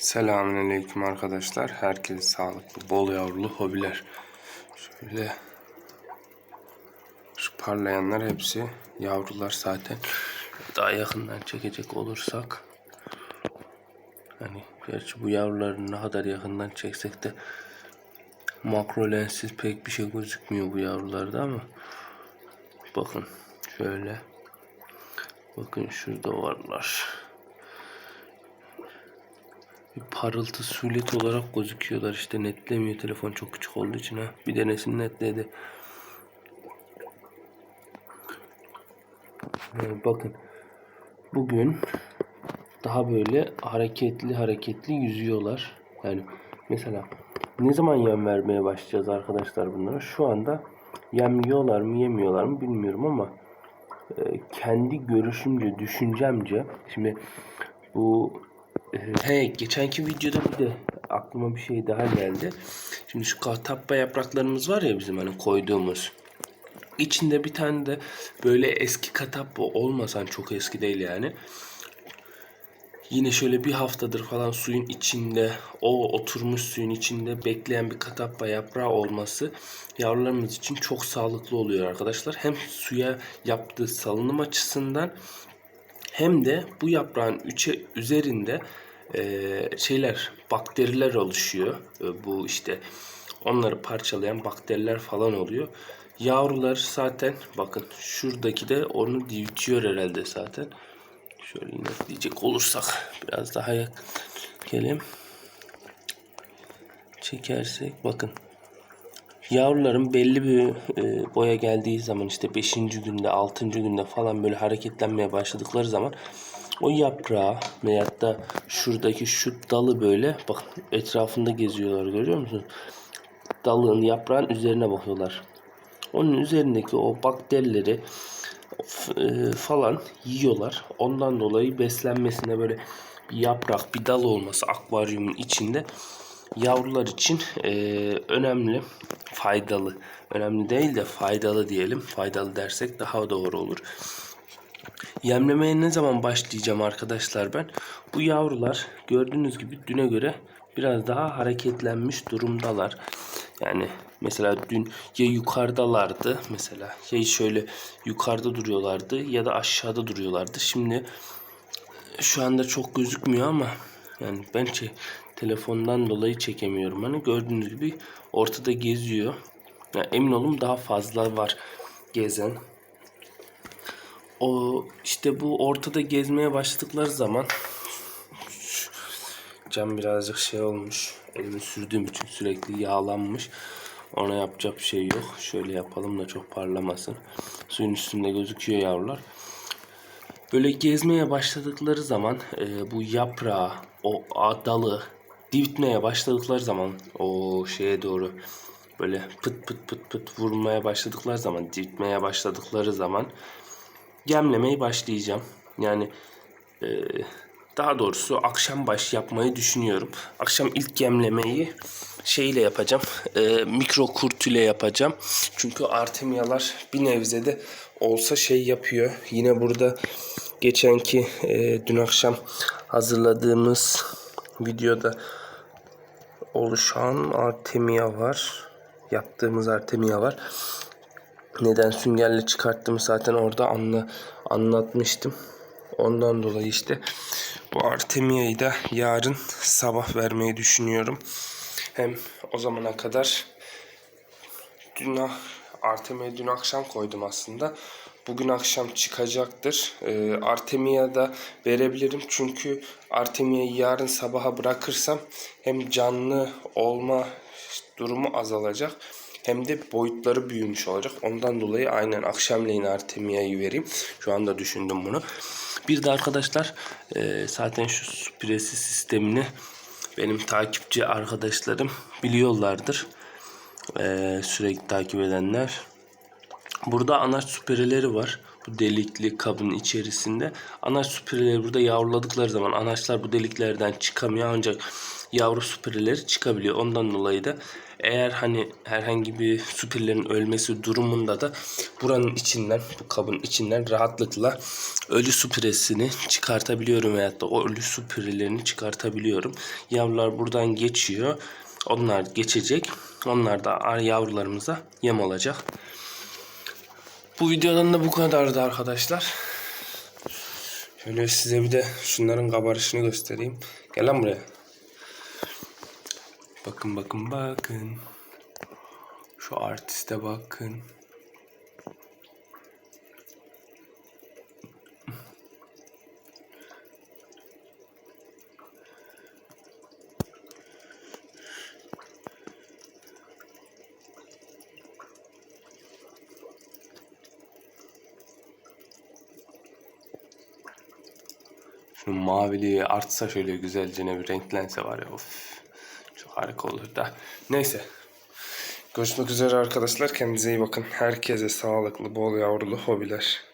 Selamünaleyküm arkadaşlar. Herkese sağlıklı, bol yavrulu hobiler. Şöyle şu parlayanlar hepsi yavrular zaten. Daha yakından çekecek olursak hani gerçi bu yavruları ne kadar yakından çeksek de makro lenssiz pek bir şey gözükmüyor bu yavrularda ama bakın şöyle bakın şurada varlar bir parıltı sületi olarak gözüküyorlar. İşte netlemiyor. Telefon çok küçük olduğu için ha. Bir denesin netledi. Ee, bakın. Bugün daha böyle hareketli hareketli yüzüyorlar. Yani mesela ne zaman yem vermeye başlayacağız arkadaşlar bunlara? Şu anda yem yiyorlar mı yemiyorlar mı bilmiyorum ama e, kendi görüşümce düşüncemce şimdi bu He, geçenki videoda bir de aklıma bir şey daha geldi. Şimdi şu katappa yapraklarımız var ya bizim hani koyduğumuz. İçinde bir tane de böyle eski katappa olmasan çok eski değil yani. Yine şöyle bir haftadır falan suyun içinde, o oturmuş suyun içinde bekleyen bir katappa yaprağı olması yavrularımız için çok sağlıklı oluyor arkadaşlar. Hem suya yaptığı salınım açısından hem de bu yaprağın üçe üzerinde e, şeyler bakteriler oluşuyor. E, bu işte onları parçalayan bakteriler falan oluyor. Yavrular zaten bakın şuradaki de onu büyütüyor herhalde zaten. Şöyle yine diyecek olursak biraz daha yakın gelin. Çekersek bakın Yavruların belli bir e, boya geldiği zaman işte 5. günde 6. günde falan böyle hareketlenmeye başladıkları zaman o yaprağı veyahut da şuradaki şu dalı böyle bak etrafında geziyorlar görüyor musun? Dalın yaprağın üzerine bakıyorlar. Onun üzerindeki o bakterileri e, falan yiyorlar. Ondan dolayı beslenmesine böyle bir yaprak, bir dal olması akvaryumun içinde yavrular için e, önemli, faydalı. Önemli değil de faydalı diyelim. Faydalı dersek daha doğru olur. Yemlemeye ne zaman başlayacağım arkadaşlar ben? Bu yavrular gördüğünüz gibi düne göre biraz daha hareketlenmiş durumdalar. Yani mesela dün ya yukarıdalardı mesela ya şöyle yukarıda duruyorlardı ya da aşağıda duruyorlardı. Şimdi şu anda çok gözükmüyor ama yani ben şey, telefondan dolayı çekemiyorum. Hani gördüğünüz gibi ortada geziyor. Yani emin olun daha fazla var gezen. O işte bu ortada gezmeye başladıkları zaman cam birazcık şey olmuş. Elimi sürdüğüm için sürekli yağlanmış. Ona yapacak bir şey yok. Şöyle yapalım da çok parlamasın. Suyun üstünde gözüküyor yavrular. Böyle gezmeye başladıkları zaman e, bu yaprağı, o dalı divitmeye başladıkları zaman o şeye doğru böyle pıt pıt pıt pıt vurmaya başladıkları zaman, divitmeye başladıkları zaman gemlemeyi başlayacağım. Yani e, daha doğrusu akşam baş yapmayı düşünüyorum. Akşam ilk gemlemeyi şeyle yapacağım. E, mikro kurtüyle yapacağım. Çünkü artemiyalar bir nebze de olsa şey yapıyor. Yine burada geçenki e, dün akşam hazırladığımız videoda oluşan artemia var. Yaptığımız artemia var. Neden süngerle çıkarttığımı zaten orada anla, anlatmıştım. Ondan dolayı işte bu artemiayı da yarın sabah vermeyi düşünüyorum. Hem o zamana kadar dün Artemia'yı dün akşam koydum aslında. Bugün akşam çıkacaktır. Ee, Artemia da verebilirim. Çünkü Artemia'yı yarın sabaha bırakırsam hem canlı olma durumu azalacak hem de boyutları büyümüş olacak. Ondan dolayı aynen akşamleyin Artemia'yı vereyim. Şu anda düşündüm bunu. Bir de arkadaşlar e, zaten şu süpüresi sistemini benim takipçi arkadaşlarım biliyorlardır. E, sürekli takip edenler. Burada anaç süpüreleri var. Bu delikli kabın içerisinde. Anaç süpüreleri burada yavruladıkları zaman anaçlar bu deliklerden çıkamıyor ancak yavru süpürgeleri çıkabiliyor. Ondan dolayı da eğer hani herhangi bir süpürlerin ölmesi durumunda da buranın içinden bu kabın içinden rahatlıkla ölü süpüresini çıkartabiliyorum veyahut da o ölü süpürelerini çıkartabiliyorum. Yavrular buradan geçiyor. Onlar geçecek. Onlar da yavrularımıza yem olacak. Bu videodan da bu kadardı arkadaşlar. Şöyle size bir de şunların kabarışını göstereyim. Gel lan buraya. Bakın bakın bakın. Şu artiste bakın. Şu maviliği artsa şöyle güzelce bir renklense var ya of. Çok harika olur da. Neyse. Görüşmek üzere arkadaşlar. Kendinize iyi bakın. Herkese sağlıklı, bol yavrulu hobiler.